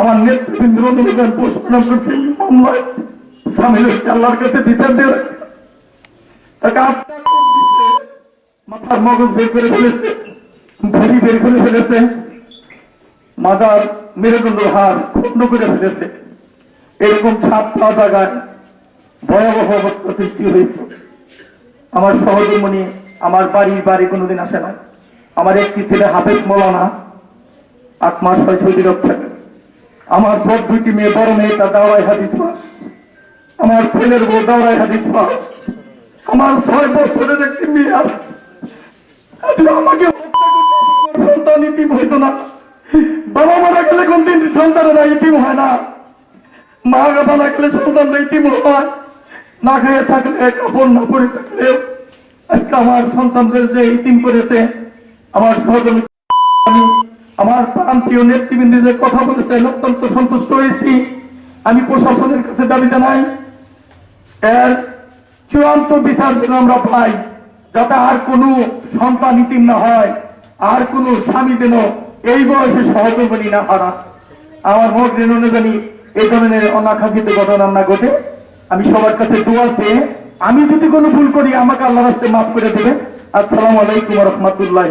আমার নেতৃবৃন্দ অনুদান পোষণ করছে মামলায় সামিল আল্লাহর কাছে বিচার দিয়ে রাখছে তাকে মাথার মগজ বের করে ফেলেছে ভরি বের করে ফেলেছে মাদার মেরুদণ্ড হার খন্ড করে ফেলেছে। এরকম ছাপ পাওয়া জায়গায় ভয়াবহ অবস্থা সৃষ্টি হয়েছে। আমার সহধর্মণি আমার বাড়ির বাড়ি কোনোদিন আসে না। আমার একটি ছেলে হাফেজ মৌলানা, আট মাস হয় সৌদি আরব থাকে আমার বড় দুইটি মেয়ে বড় মেয়ে, তার দাওরাই হাদিস পাস আমার ছেলের বউ দাওরাই হাদিস পাস আমার ছয় বছরের একটি মেয়ে আজকে আমাকে সন্তান ইতিম হইতো না। বাবা মারা গেলে কোনদিন সন্তানেরা ইতিম হয় না। মা গাদা রাখলে সন্তানরা ইতিম হয়। না খেয়ে থাকলে, কাপড় না পরে থাকলে আজকে আমার সন্তানদের যে ইতিম করেছে, আমার সহযোগী প্রান্তীয় নেতৃবৃন্দ যে কথা বলেছেন, অত্যন্ত সন্তুষ্ট হয়েছি। আমি প্রশাসনের কাছে দাবি জানাই, এর চূড়ান্ত বিচার যেন আমরা পাই, যাতে আর কোনো সন্তান ইতিম না হয়, আর কোনো স্বামী যেন এই বয়সে সহযোগী না হারা আমার মত যেন জানি এই ধরনের অনাকাঙ্ক্ষিত ঘটনা না ঘটে। আমি সবার কাছে দোয়া চেয়ে, আমি যদি কোনো ভুল করি, আমাকে আল্লাহ রাস্তায় মাফ করে দেবে আসসালামু আলাইকুম রহমতুল্লাহ